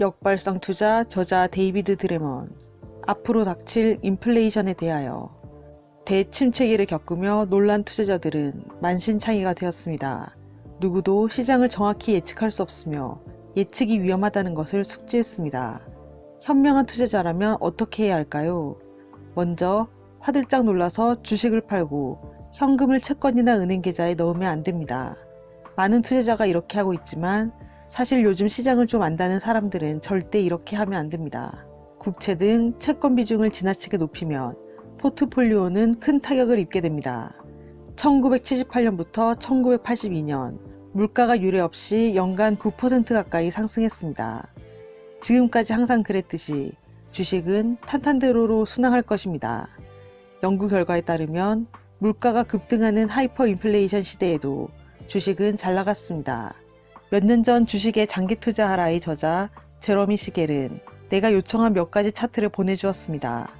역발상 투자 저자 데이비드 드레먼 앞으로 닥칠 인플레이션에 대하여 대침체기를 겪으며 놀란 투자자들은 만신창이가 되었습니다. 누구도 시장을 정확히 예측할 수 없으며 예측이 위험하다는 것을 숙지했습니다. 현명한 투자자라면 어떻게 해야 할까요? 먼저 화들짝 놀라서 주식을 팔고 현금을 채권이나 은행 계좌에 넣으면 안 됩니다. 많은 투자자가 이렇게 하고 있지만 사실 요즘 시장을 좀 안다는 사람들은 절대 이렇게 하면 안 됩니다. 국채 등 채권 비중을 지나치게 높이면 포트폴리오는 큰 타격을 입게 됩니다. 1978년부터 1982년 물가가 유례 없이 연간 9% 가까이 상승했습니다. 지금까지 항상 그랬듯이 주식은 탄탄대로로 순항할 것입니다. 연구 결과에 따르면 물가가 급등하는 하이퍼 인플레이션 시대에도 주식은 잘 나갔습니다. 몇 년 전 주식에 장기 투자하라의 저자 제러미 시겔은 내가 요청한 몇 가지 차트를 보내주었습니다.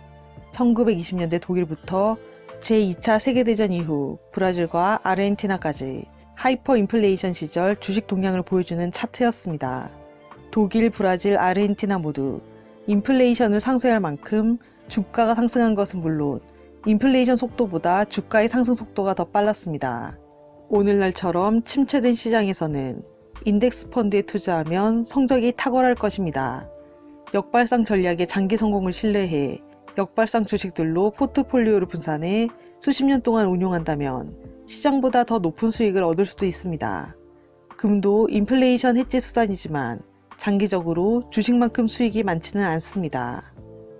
1920년대 독일부터 제2차 세계대전 이후 브라질과 아르헨티나까지 하이퍼 인플레이션 시절 주식 동향을 보여주는 차트였습니다. 독일, 브라질, 아르헨티나 모두 인플레이션을 상쇄할 만큼 주가가 상승한 것은 물론 인플레이션 속도보다 주가의 상승 속도가 더 빨랐습니다. 오늘날처럼 침체된 시장에서는 인덱스 펀드에 투자하면 성적이 탁월할 것입니다. 역발상 전략의 장기 성공을 신뢰해 역발상 주식들로 포트폴리오를 분산해 수십 년 동안 운용한다면 시장보다 더 높은 수익을 얻을 수도 있습니다. 금도 인플레이션 해지 수단이지만 장기적으로 주식만큼 수익이 많지는 않습니다.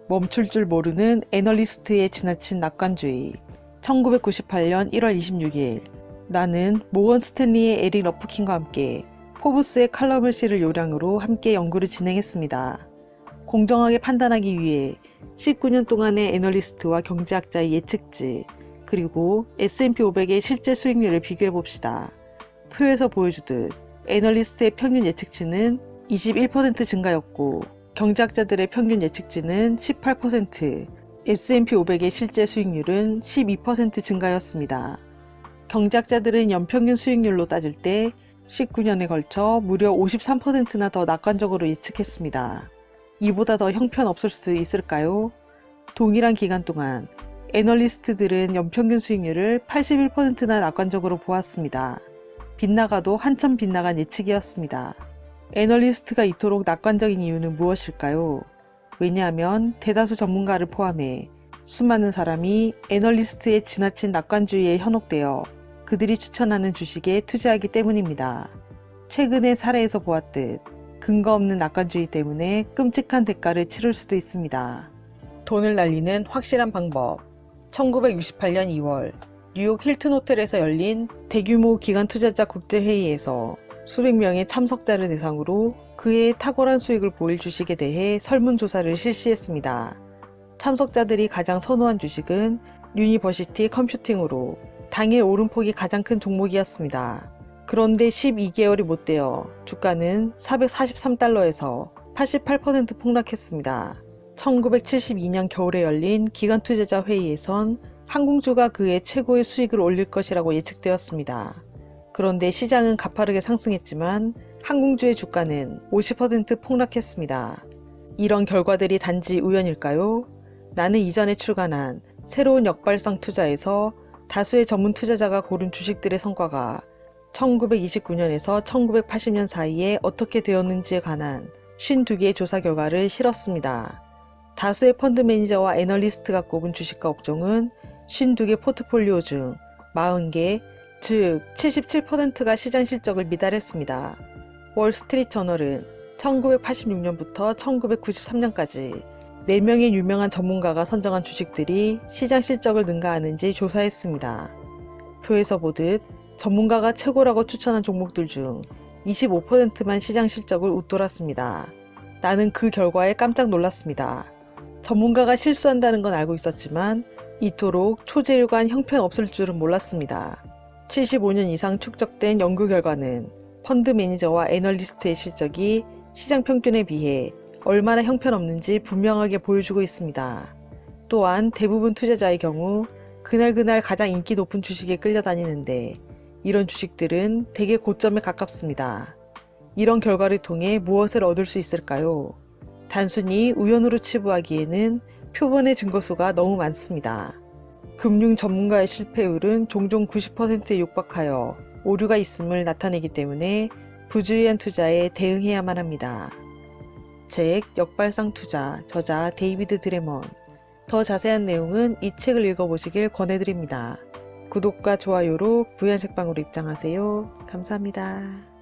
멈출 줄 모르는 애널리스트의 지나친 낙관주의. 1998년 1월 26일 나는 모건 스탠리의 에릭 러프킨과 함께 포브스의 칼럼을 실을 요량으로 함께 연구를 진행했습니다. 공정하게 판단하기 위해 19년 동안의 애널리스트와 경제학자의 예측치 그리고 S&P 500의 실제 수익률을 비교해 봅시다. 표에서 보여주듯 애널리스트의 평균 예측치는 21% 증가였고 경제학자들의 평균 예측치는 18%, S&P 500의 실제 수익률은 12% 증가였습니다. 경제학자들은 연평균 수익률로 따질 때 19년에 걸쳐 무려 53%나 더 낙관적으로 예측했습니다. 이보다 더 형편없을 수 있을까요? 동일한 기간 동안 애널리스트들은 연평균 수익률을 81%나 낙관적으로 보았습니다. 빗나가도 한참 빗나간 예측이었습니다. 애널리스트가 이토록 낙관적인 이유는 무엇일까요? 왜냐하면 대다수 전문가를 포함해 수많은 사람이 애널리스트의 지나친 낙관주의에 현혹되어 그들이 추천하는 주식에 투자하기 때문입니다. 최근의 사례에서 보았듯 근거 없는 낙관주의 때문에 끔찍한 대가를 치를 수도 있습니다. 돈을 날리는 확실한 방법. 1968년 2월 뉴욕 힐튼 호텔에서 열린 대규모 기관 투자자 국제회의에서 수백 명의 참석자를 대상으로 그의 탁월한 수익을 보일 주식에 대해 설문조사를 실시했습니다. 참석자들이 가장 선호한 주식은 유니버시티 컴퓨팅으로 당일 오름폭이 가장 큰 종목이었습니다. 그런데 12개월이 못 되어 주가는 443달러에서 88% 폭락했습니다. 1972년 겨울에 열린 기관 투자자 회의에선 항공주가 그의 최고의 수익을 올릴 것이라고 예측되었습니다. 그런데 시장은 가파르게 상승했지만 항공주의 주가는 50% 폭락했습니다. 이런 결과들이 단지 우연일까요? 나는 이전에 출간한 새로운 역발상 투자에서 다수의 전문 투자자가 고른 주식들의 성과가 1929년에서 1980년 사이에 어떻게 되었는지에 관한 52개의 조사 결과를 실었습니다. 다수의 펀드 매니저와 애널리스트가 꼽은 주식과 업종은 52개 포트폴리오 중 40개, 즉 77%가 시장 실적을 미달했습니다. 월스트리트 저널은 1986년부터 1993년까지 4명의 유명한 전문가가 선정한 주식들이 시장 실적을 능가하는지 조사했습니다. 표에서 보듯 전문가가 최고라고 추천한 종목들 중 25%만 시장 실적을 웃돌았습니다. 나는 그 결과에 깜짝 놀랐습니다. 전문가가 실수한다는 건 알고 있었지만 이토록 초제일관 형편없을 줄은 몰랐습니다. 75년 이상 축적된 연구 결과는 펀드 매니저와 애널리스트의 실적이 시장 평균에 비해 얼마나 형편없는지 분명하게 보여주고 있습니다. 또한 대부분 투자자의 경우 그날그날 가장 인기 높은 주식에 끌려다니는데 이런 주식들은 대개 고점에 가깝습니다. 이런 결과를 통해 무엇을 얻을 수 있을까요? 단순히 우연으로 치부하기에는 표본의 증거수가 너무 많습니다. 금융 전문가의 실패율은 종종 90%에 육박하여 오류가 있음을 나타내기 때문에 부주의한 투자에 대응해야만 합니다. 책 역발상 투자 저자 데이비드 드레먼 더 자세한 내용은 이 책을 읽어보시길 권해드립니다. 구독과 좋아요로 부연책방으로 입장하세요. 감사합니다.